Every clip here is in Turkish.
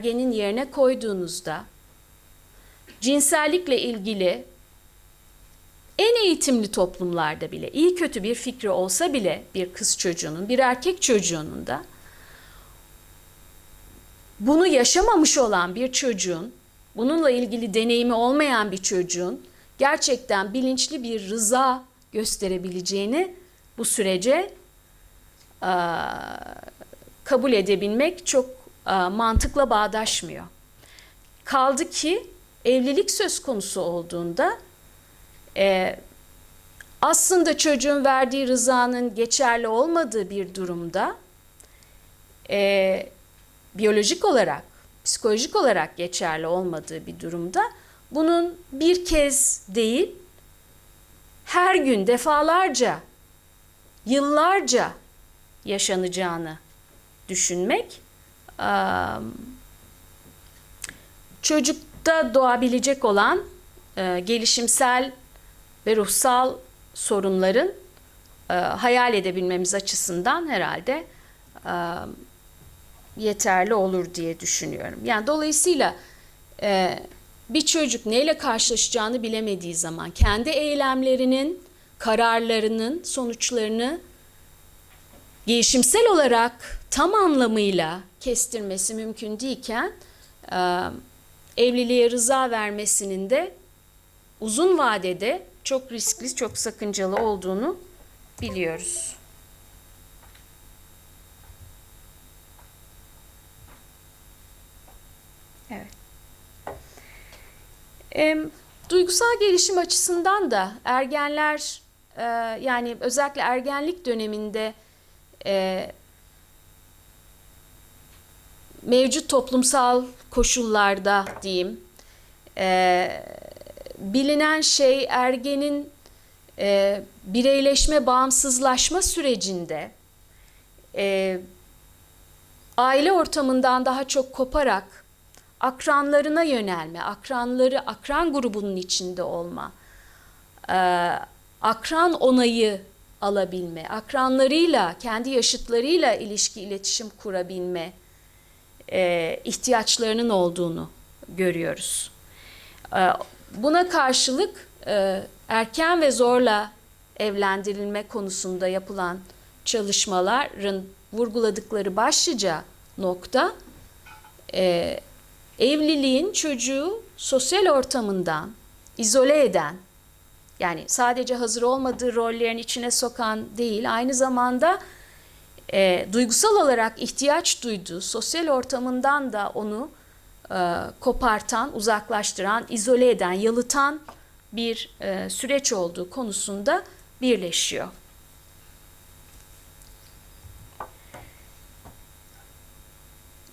ergenin yerine koyduğunuzda cinsellikle ilgili en eğitimli toplumlarda bile iyi kötü bir fikri olsa bile bir kız çocuğunun, bir erkek çocuğunun da bunu yaşamamış olan bir çocuğun, bununla ilgili deneyimi olmayan bir çocuğun gerçekten bilinçli bir rıza gösterebileceğini bu sürece kabul edebilmek çok mantıkla bağdaşmıyor. Kaldı ki evlilik söz konusu olduğunda e, aslında çocuğun verdiği rızanın geçerli olmadığı bir durumda e, biyolojik olarak, psikolojik olarak geçerli olmadığı bir durumda bunun bir kez değil, her gün defalarca, yıllarca yaşanacağını düşünmek çocukta doğabilecek olan e, gelişimsel ve ruhsal sorunların e, hayal edebilmemiz açısından herhalde yeterli olur diye düşünüyorum. Yani dolayısıyla e, bir çocuk neyle karşılaşacağını bilemediği zaman kendi eylemlerinin, kararlarının sonuçlarını gelişimsel olarak tam anlamıyla kestirmesi mümkün değilken e, evliliğe rıza vermesinin de uzun vadede çok riskli, çok sakıncalı olduğunu biliyoruz. Evet. Em, duygusal gelişim açısından da ergenler e, yani özellikle ergenlik döneminde e, mevcut toplumsal koşullarda diyeyim e, bilinen şey ergenin e, bireyleşme, bağımsızlaşma sürecinde e, aile ortamından daha çok koparak akranlarına yönelme, akranları, akran grubunun içinde olma, e, akran onayı alabilme, akranlarıyla, kendi yaşıtlarıyla ilişki, iletişim kurabilme e, ihtiyaçlarının olduğunu görüyoruz. E, Buna karşılık e, erken ve zorla evlendirilme konusunda yapılan çalışmaların vurguladıkları başlıca nokta e, evliliğin çocuğu sosyal ortamından izole eden yani sadece hazır olmadığı rollerin içine sokan değil aynı zamanda e, duygusal olarak ihtiyaç duyduğu sosyal ortamından da onu e, kopartan, uzaklaştıran, izole eden, yalıtan bir e, süreç olduğu konusunda birleşiyor.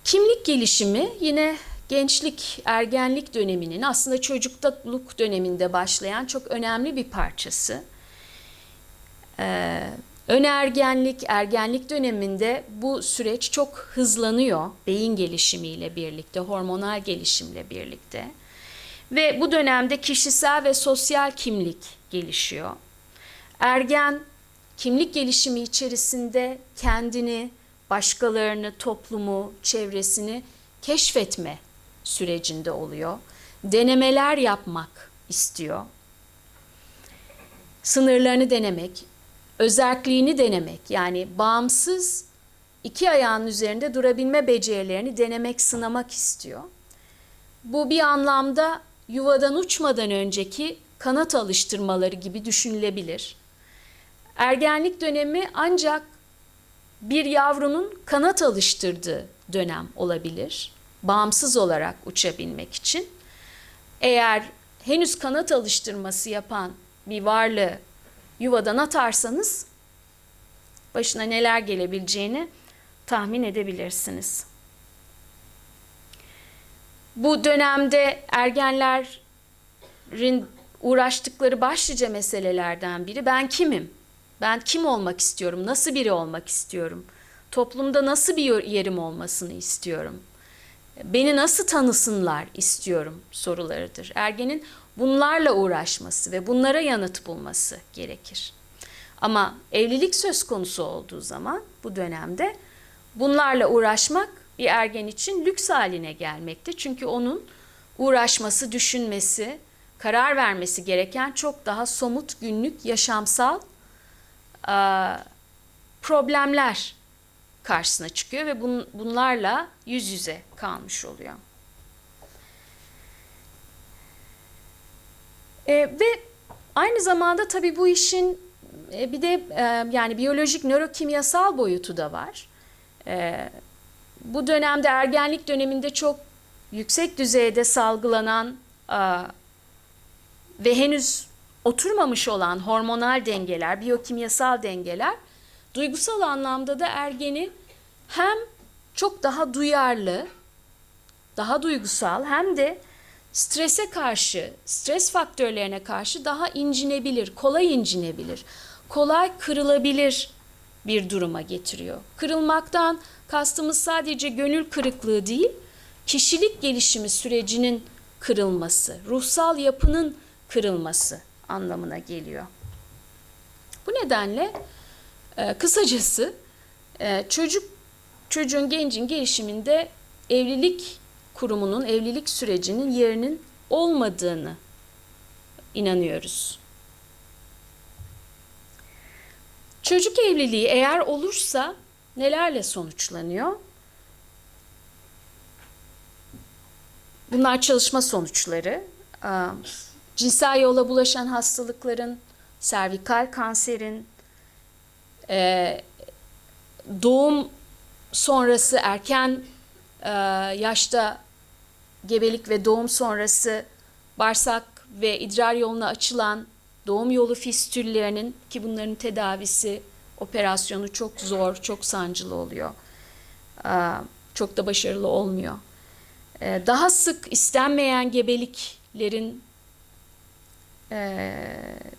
Kimlik gelişimi yine gençlik, ergenlik döneminin aslında çocukluk döneminde başlayan çok önemli bir parçası. Ee, önergenlik, ergenlik döneminde bu süreç çok hızlanıyor beyin gelişimiyle birlikte, hormonal gelişimle birlikte. Ve bu dönemde kişisel ve sosyal kimlik gelişiyor. Ergen kimlik gelişimi içerisinde kendini, başkalarını, toplumu, çevresini keşfetme sürecinde oluyor. Denemeler yapmak istiyor. Sınırlarını denemek, özerkliğini denemek yani bağımsız iki ayağın üzerinde durabilme becerilerini denemek, sınamak istiyor. Bu bir anlamda yuvadan uçmadan önceki kanat alıştırmaları gibi düşünülebilir. Ergenlik dönemi ancak bir yavrunun kanat alıştırdığı dönem olabilir. Bağımsız olarak uçabilmek için. Eğer henüz kanat alıştırması yapan bir varlığı yuvadan atarsanız başına neler gelebileceğini tahmin edebilirsiniz. Bu dönemde ergenlerin uğraştıkları başlıca meselelerden biri ben kimim? Ben kim olmak istiyorum? Nasıl biri olmak istiyorum? Toplumda nasıl bir yerim olmasını istiyorum? Beni nasıl tanısınlar istiyorum sorularıdır. Ergenin bunlarla uğraşması ve bunlara yanıt bulması gerekir. Ama evlilik söz konusu olduğu zaman bu dönemde bunlarla uğraşmak bir ergen için lüks haline gelmekte. Çünkü onun uğraşması, düşünmesi, karar vermesi gereken çok daha somut, günlük, yaşamsal problemler karşısına çıkıyor ve bun, bunlarla yüz yüze kalmış oluyor. E, ve aynı zamanda tabii bu işin e, bir de e, yani biyolojik nörokimyasal boyutu da var. E, bu dönemde ergenlik döneminde çok yüksek düzeyde salgılanan e, ve henüz oturmamış olan hormonal dengeler, biyokimyasal dengeler duygusal anlamda da ergeni hem çok daha duyarlı, daha duygusal hem de strese karşı, stres faktörlerine karşı daha incinebilir, kolay incinebilir, kolay kırılabilir bir duruma getiriyor. Kırılmaktan kastımız sadece gönül kırıklığı değil, kişilik gelişimi sürecinin kırılması, ruhsal yapının kırılması anlamına geliyor. Bu nedenle e, kısacası e, çocuk çocuğun gencin gelişiminde evlilik kurumunun evlilik sürecinin yerinin olmadığını inanıyoruz. Çocuk evliliği eğer olursa nelerle sonuçlanıyor? Bunlar çalışma sonuçları. Cinsel yola bulaşan hastalıkların, servikal kanserin, doğum sonrası erken yaşta gebelik ve doğum sonrası bağırsak ve idrar yoluna açılan doğum yolu fistüllerinin ki bunların tedavisi operasyonu çok zor, çok sancılı oluyor. Çok da başarılı olmuyor. Daha sık istenmeyen gebeliklerin,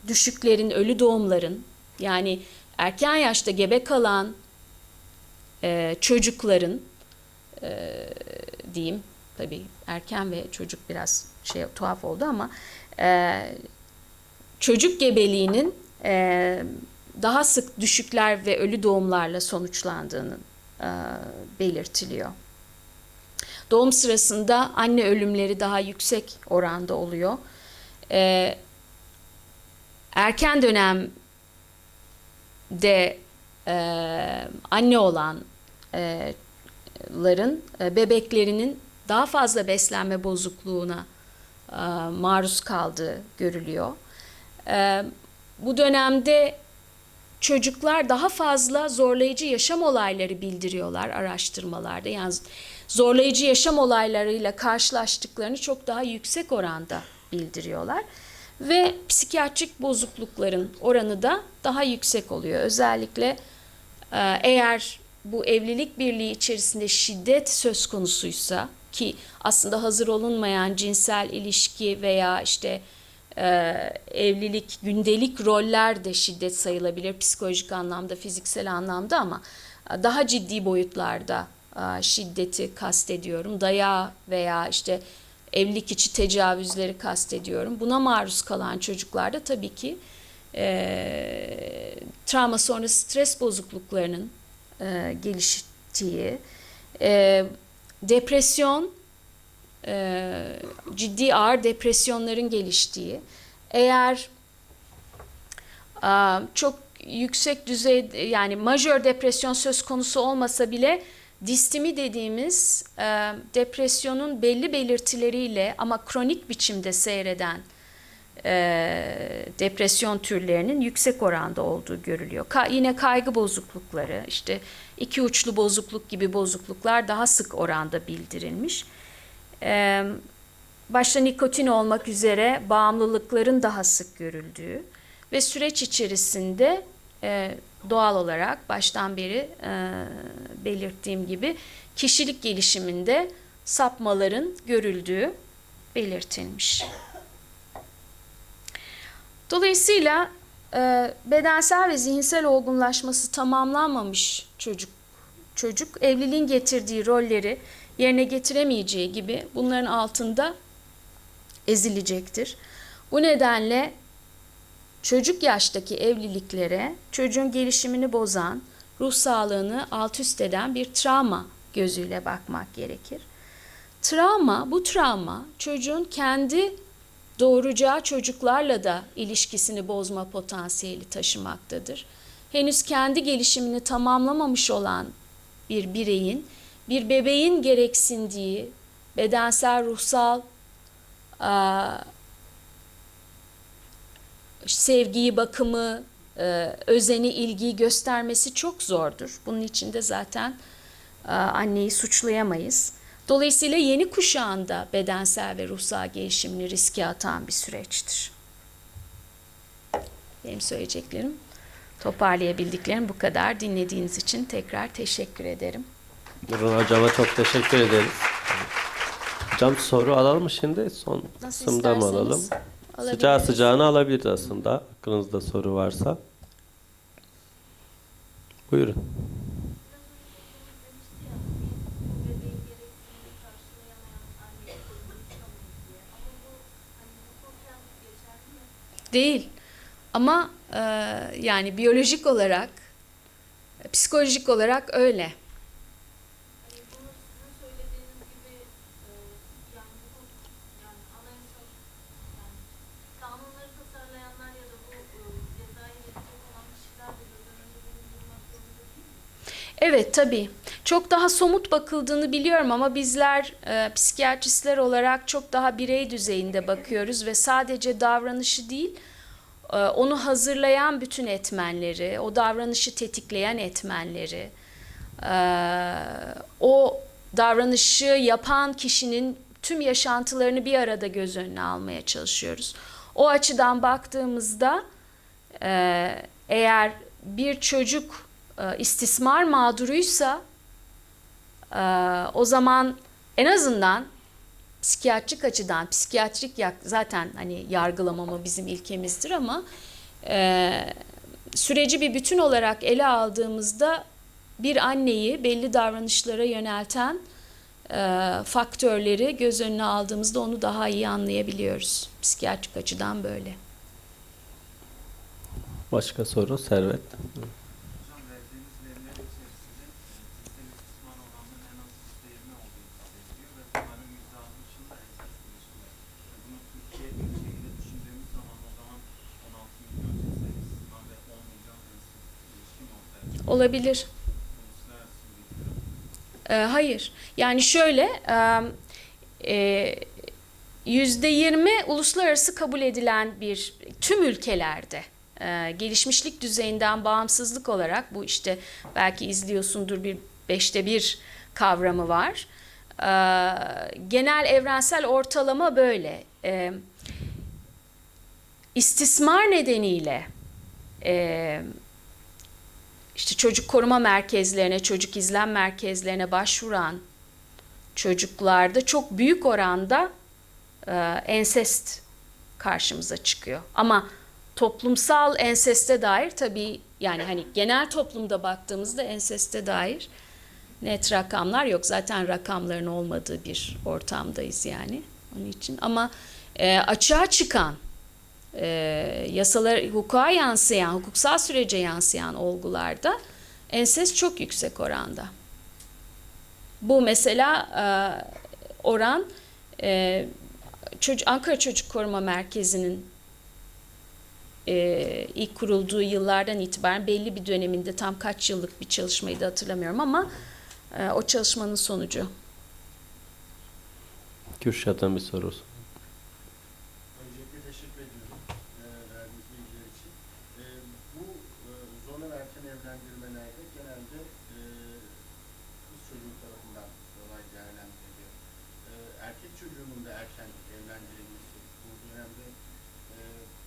düşüklerin, ölü doğumların yani erken yaşta gebe kalan çocukların diyeyim tabii erken ve çocuk biraz şey tuhaf oldu ama e, çocuk gebeliğinin e, daha sık düşükler ve ölü doğumlarla sonuçlandığının e, belirtiliyor. Doğum sırasında anne ölümleri daha yüksek oranda oluyor. E, erken dönemde e, anne olanların e, bebeklerinin daha fazla beslenme bozukluğuna e, maruz kaldığı görülüyor. E, bu dönemde çocuklar daha fazla zorlayıcı yaşam olayları bildiriyorlar araştırmalarda. Yani zorlayıcı yaşam olaylarıyla karşılaştıklarını çok daha yüksek oranda bildiriyorlar. Ve psikiyatrik bozuklukların oranı da daha yüksek oluyor. Özellikle e, eğer bu evlilik birliği içerisinde şiddet söz konusuysa ki aslında hazır olunmayan cinsel ilişki veya işte e, evlilik, gündelik roller de şiddet sayılabilir psikolojik anlamda, fiziksel anlamda ama daha ciddi boyutlarda e, şiddeti kastediyorum. Dayağı veya işte evlilik içi tecavüzleri kastediyorum. Buna maruz kalan çocuklarda tabii ki e, travma sonrası stres bozukluklarının e, geliştiği, e, depresyon, e, ciddi ağır depresyonların geliştiği, eğer e, çok yüksek düzey yani majör depresyon söz konusu olmasa bile distimi dediğimiz e, depresyonun belli belirtileriyle ama kronik biçimde seyreden e, depresyon türlerinin yüksek oranda olduğu görülüyor. Ka yine kaygı bozuklukları, işte iki uçlu bozukluk gibi bozukluklar daha sık oranda bildirilmiş. E, başta nikotin olmak üzere bağımlılıkların daha sık görüldüğü ve süreç içerisinde e, doğal olarak baştan beri e, belirttiğim gibi kişilik gelişiminde sapmaların görüldüğü belirtilmiş. Dolayısıyla e, bedensel ve zihinsel olgunlaşması tamamlanmamış çocuk çocuk evliliğin getirdiği rolleri yerine getiremeyeceği gibi bunların altında ezilecektir. Bu nedenle çocuk yaştaki evliliklere çocuğun gelişimini bozan, ruh sağlığını alt üst eden bir travma gözüyle bakmak gerekir. Travma, bu travma çocuğun kendi doğuracağı çocuklarla da ilişkisini bozma potansiyeli taşımaktadır. Henüz kendi gelişimini tamamlamamış olan bir bireyin, bir bebeğin gereksindiği bedensel, ruhsal sevgiyi, bakımı, e, özeni, ilgiyi göstermesi çok zordur. Bunun için de zaten anneyi suçlayamayız. Dolayısıyla yeni kuşağında bedensel ve ruhsal gelişimini riske atan bir süreçtir. Benim söyleyeceklerim, toparlayabildiklerim bu kadar. Dinlediğiniz için tekrar teşekkür ederim. Nurhan Hocama çok teşekkür ederiz. Hocam soru alalım mı şimdi? Son Nasıl kısımda mı alalım? Sıcağı sıcağına alabiliriz aslında. Aklınızda soru varsa. Buyurun. Değil. Ama e, yani biyolojik olarak, psikolojik olarak öyle. Hani bunu sizin söylediğiniz gibi e, yani bu yani anayasal yani kanunları tasarlayanlar ya da bu e, cezayı verecek olan kişiler de göz önünde bulundurmak zorunda değil mi? Evet tabii. Çok daha somut bakıldığını biliyorum ama bizler e, psikiyatristler olarak çok daha birey düzeyinde bakıyoruz ve sadece davranışı değil, e, onu hazırlayan bütün etmenleri, o davranışı tetikleyen etmenleri, e, o davranışı yapan kişinin tüm yaşantılarını bir arada göz önüne almaya çalışıyoruz. O açıdan baktığımızda e, eğer bir çocuk e, istismar mağduruysa e, o zaman en azından psikiyatrik açıdan psikiyatrik zaten hani yargılamama bizim ilkemizdir ama e, süreci bir bütün olarak ele aldığımızda bir anneyi belli davranışlara yönelten e, faktörleri göz önüne aldığımızda onu daha iyi anlayabiliyoruz. Psikiyatrik açıdan böyle. Başka soru Servet. Hocam verdiğiniz veriler içerisinde e, cinsel istismar oranının en az yüzde yirmi olduğu ifade ediliyor ve bunların yüzde altmışında esas ilişkiler. E, Bunu Türkiye ölçeğinde düşündüğümüz zaman o zaman 16 milyon cinsel istismar ve 10 milyon cinsel ilişki mi ortaya çıkıyor? Olabilir. Ee, hayır. Yani şöyle e, yüzde yirmi uluslararası kabul edilen bir tüm ülkelerde e, gelişmişlik düzeyinden bağımsızlık olarak bu işte belki izliyorsundur bir beşte bir kavramı var. Ee, genel evrensel ortalama böyle. Ee, istismar nedeniyle e, işte çocuk koruma merkezlerine, çocuk izlem merkezlerine başvuran çocuklarda çok büyük oranda e, ensest karşımıza çıkıyor. Ama toplumsal enseste dair tabii yani hani genel toplumda baktığımızda enseste dair net rakamlar yok. Zaten rakamların olmadığı bir ortamdayız yani. Onun için ama e, açığa çıkan e, yasalar hukuka yansıyan, hukuksal sürece yansıyan olgularda ensest çok yüksek oranda. Bu mesela e, oran e, çocuk, Ankara Çocuk Koruma Merkezi'nin e, ilk kurulduğu yıllardan itibaren belli bir döneminde tam kaç yıllık bir çalışmayı da hatırlamıyorum ama e, o çalışmanın sonucu. Kürşat'ın bir sorusu. Öncelikle teşekkür ediyorum e, verdiğiniz bilgiler için. E, bu e, zorla ve erken evlendirmelerde genelde e, kız çocuğu tarafından olay değerlendiriliyor. E, erkek çocuğunun da erken evlendirilmesi bu dönemde e,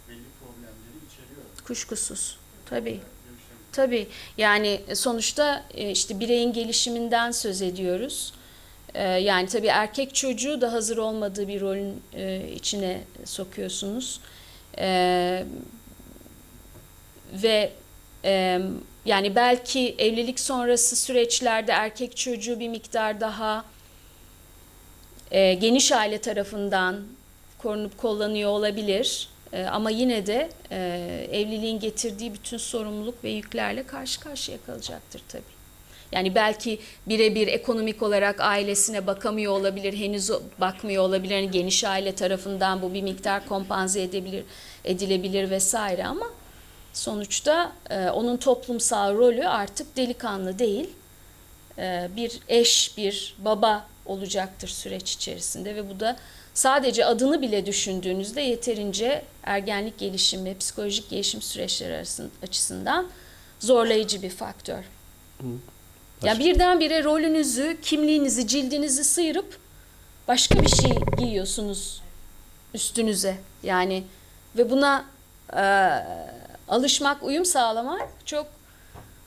belli problemleri içeriyor. Kuşkusuz. Tabii. Görüşleriniz Tabii yani sonuçta e, işte bireyin gelişiminden söz ediyoruz. E, Yani tabii erkek çocuğu da hazır olmadığı bir rolün e, içine sokuyorsunuz. E, Ve e, yani belki evlilik sonrası süreçlerde erkek çocuğu bir miktar daha e, geniş aile tarafından korunup kullanıyor olabilir. E, ama yine de e, evliliğin getirdiği bütün sorumluluk ve yüklerle karşı karşıya kalacaktır tabii. Yani belki birebir ekonomik olarak ailesine bakamıyor olabilir, henüz bakmıyor olabilir. Hani geniş aile tarafından bu bir miktar kompanze edebilir, edilebilir vesaire ama sonuçta e, onun toplumsal rolü artık delikanlı değil, e, bir eş, bir baba olacaktır süreç içerisinde ve bu da sadece adını bile düşündüğünüzde yeterince ergenlik gelişimi, psikolojik gelişim süreçleri açısından zorlayıcı bir faktör. Ya birdenbire rolünüzü, kimliğinizi, cildinizi sıyırıp başka bir şey giyiyorsunuz üstünüze. Yani ve buna e, alışmak, uyum sağlamak çok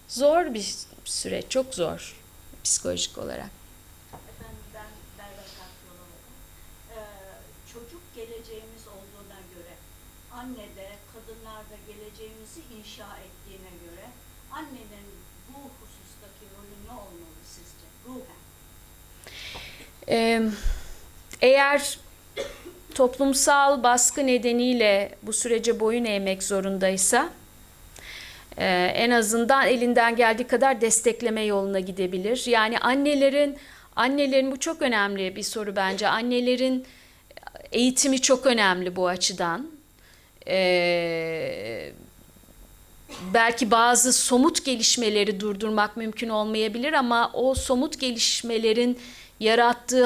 zor bir süreç, çok zor psikolojik olarak. Efendim ben. Ee, çocuk geleceğimiz olduğuna göre, anne de kadınlar da geleceğimizi inşa ettiğine göre annenin bu husustaki rolü ne olmalı sizce? Ruhen. Ee, eğer toplumsal baskı nedeniyle bu sürece boyun eğmek zorundaysa e, en azından elinden geldiği kadar destekleme yoluna gidebilir. Yani annelerin annelerin bu çok önemli bir soru bence. Annelerin eğitimi çok önemli bu açıdan. Ee, belki bazı somut gelişmeleri durdurmak mümkün olmayabilir ama o somut gelişmelerin yarattığı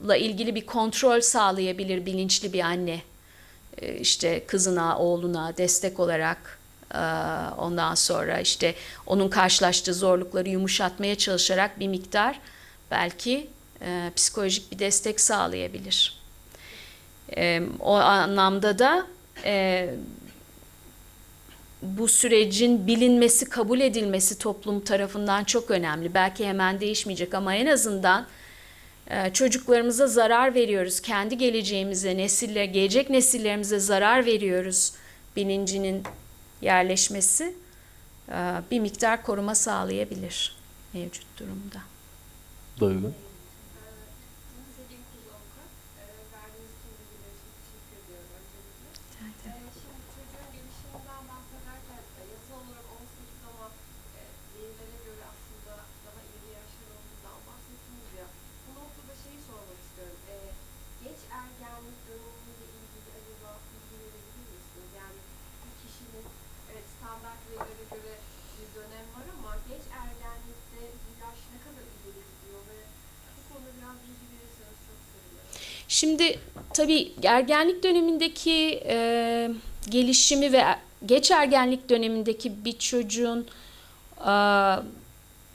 hasarla ilgili bir kontrol sağlayabilir bilinçli bir anne. Ee, işte kızına, oğluna destek olarak e, ondan sonra işte onun karşılaştığı zorlukları yumuşatmaya çalışarak bir miktar belki e, psikolojik bir destek sağlayabilir. E, o anlamda da e, bu sürecin bilinmesi, kabul edilmesi toplum tarafından çok önemli. Belki hemen değişmeyecek ama en azından çocuklarımıza zarar veriyoruz. Kendi geleceğimize, nesiller, gelecek nesillerimize zarar veriyoruz bilincinin yerleşmesi e, bir miktar koruma sağlayabilir mevcut durumda. Duygu. Selim Kuz Avukat. Ee, Verdiğiniz tüm bilgiler için teşekkür ediyorum öncelikle. Ee, Şimdi çocuğun gelişiminden bahsederken e, yasal olarak 18 ama e, verilere göre aslında daha ileri yaşlar olduğundan bahsettiniz ya. Bu noktada şeyi sormak istiyorum. Ee, Geç ergenlik dönemiyle ilgili acaba bilgi verebilir misiniz? Yani bir kişinin evet, standart verilere göre bir dönem var ama geç ergenlikte yaş ne kadar ileri gidiyor ve bu konuda biraz bilgi verirseniz çok sevinirim. Şimdi tabii ergenlik dönemindeki e, gelişimi ve geç ergenlik dönemindeki bir çocuğun e,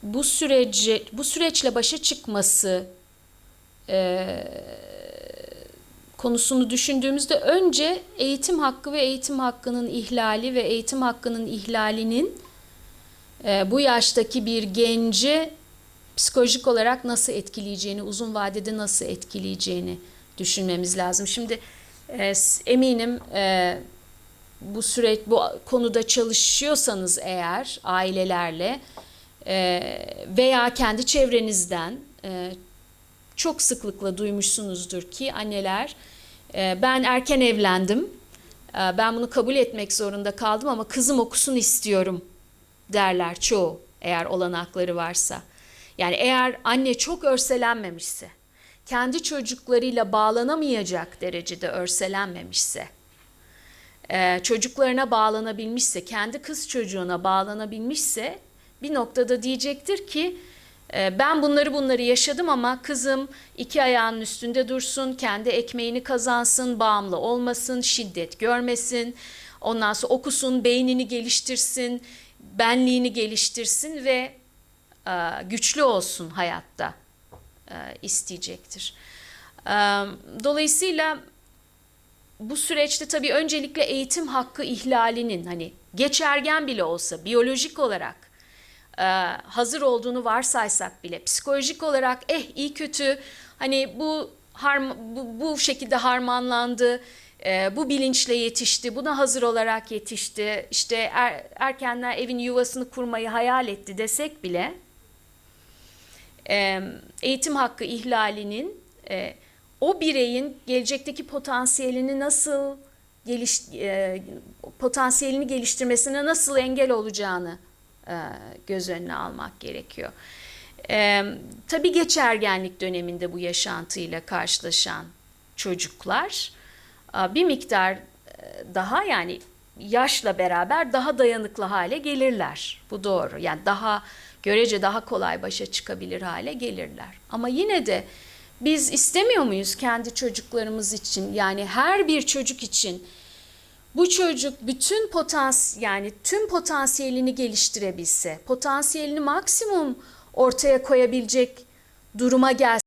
bu süreci bu süreçle başa çıkması e, konusunu düşündüğümüzde önce eğitim hakkı ve eğitim hakkının ihlali ve eğitim hakkının ihlalinin e, bu yaştaki bir genci psikolojik olarak nasıl etkileyeceğini, uzun vadede nasıl etkileyeceğini düşünmemiz lazım. Şimdi e, eminim e, bu süreç bu konuda çalışıyorsanız eğer ailelerle veya kendi çevrenizden çok sıklıkla duymuşsunuzdur ki anneler ben erken evlendim. e, ben bunu kabul etmek zorunda kaldım ama kızım okusun istiyorum derler çoğu eğer olanakları varsa. Yani eğer anne çok örselenmemişse, kendi çocuklarıyla bağlanamayacak derecede örselenmemişse, e, çocuklarına bağlanabilmişse, kendi kız çocuğuna bağlanabilmişse bir noktada diyecektir ki ben bunları bunları yaşadım ama kızım iki ayağının üstünde dursun, kendi ekmeğini kazansın, bağımlı olmasın, şiddet görmesin, ondan sonra okusun, beynini geliştirsin, benliğini geliştirsin ve e, güçlü olsun hayatta e, isteyecektir. E, Dolayısıyla bu süreçte tabii öncelikle eğitim hakkı ihlalinin hani geçergen bile olsa biyolojik olarak hazır olduğunu varsaysak bile psikolojik olarak eh iyi kötü. Hani bu harm, bu, bu şekilde harmanlandı e, bu bilinçle yetişti buna hazır olarak yetişti işte er, erkenler evin yuvasını kurmayı hayal etti desek bile e, eğitim hakkı ihlalinin e, o bireyin gelecekteki potansiyelini nasıl geliş e, potansiyelini geliştirmesine nasıl engel olacağını e, göz önüne almak gerekiyor. E, tabii geçergenlik döneminde bu yaşantıyla karşılaşan çocuklar e, bir miktar e, daha yani yaşla beraber daha dayanıklı hale gelirler. Bu doğru. Yani daha görece daha kolay başa çıkabilir hale gelirler. Ama yine de biz istemiyor muyuz kendi çocuklarımız için yani her bir çocuk için bu çocuk bütün potans yani tüm potansiyelini geliştirebilse, potansiyelini maksimum ortaya koyabilecek duruma gelse